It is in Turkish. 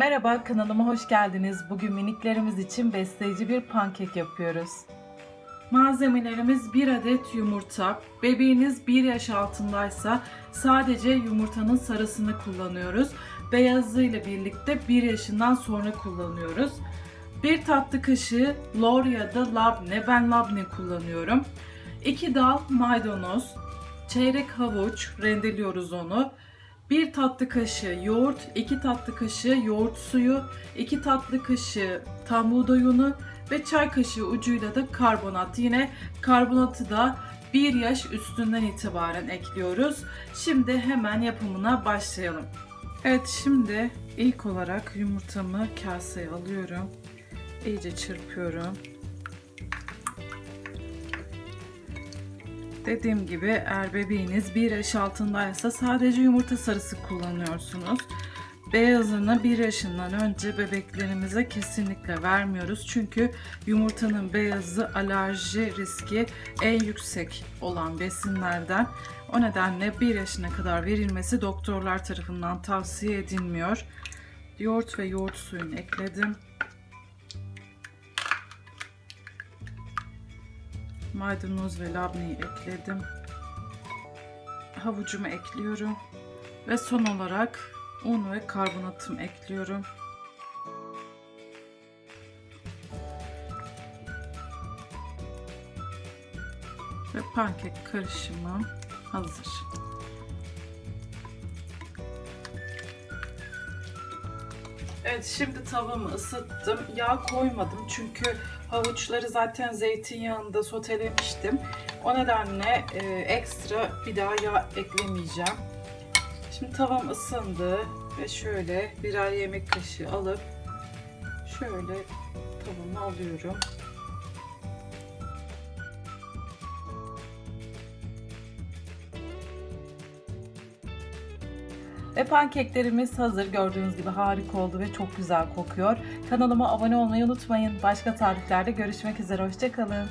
Merhaba kanalıma hoş geldiniz. Bugün miniklerimiz için besleyici bir pankek yapıyoruz. Malzemelerimiz 1 adet yumurta. Bebeğiniz 1 yaş altındaysa sadece yumurtanın sarısını kullanıyoruz. Beyazı ile birlikte 1 yaşından sonra kullanıyoruz. 1 tatlı kaşığı lor ya da labne. Ben labne kullanıyorum. 2 dal maydanoz, çeyrek havuç rendeliyoruz onu. 1 tatlı kaşığı yoğurt, 2 tatlı kaşığı yoğurt suyu, 2 tatlı kaşığı tam buğday unu ve çay kaşığı ucuyla da karbonat. Yine karbonatı da 1 yaş üstünden itibaren ekliyoruz. Şimdi hemen yapımına başlayalım. Evet şimdi ilk olarak yumurtamı kaseye alıyorum. İyice çırpıyorum. Dediğim gibi eğer bebeğiniz 1 yaş altındaysa sadece yumurta sarısı kullanıyorsunuz. Beyazını 1 yaşından önce bebeklerimize kesinlikle vermiyoruz. Çünkü yumurtanın beyazı alerji riski en yüksek olan besinlerden. O nedenle 1 yaşına kadar verilmesi doktorlar tarafından tavsiye edilmiyor. Yoğurt ve yoğurt suyunu ekledim. Maydanoz ve labneyi ekledim. Havucumu ekliyorum. Ve son olarak un ve karbonatımı ekliyorum. Ve pankek karışımım hazır. Evet şimdi tavamı ısıttım. Yağ koymadım çünkü havuçları zaten zeytinyağında sotelemiştim. O nedenle e, ekstra bir daha yağ eklemeyeceğim. Şimdi tavam ısındı ve şöyle birer yemek kaşığı alıp şöyle tavama alıyorum. Ve pankeklerimiz hazır. Gördüğünüz gibi harika oldu ve çok güzel kokuyor. Kanalıma abone olmayı unutmayın. Başka tariflerde görüşmek üzere. Hoşçakalın.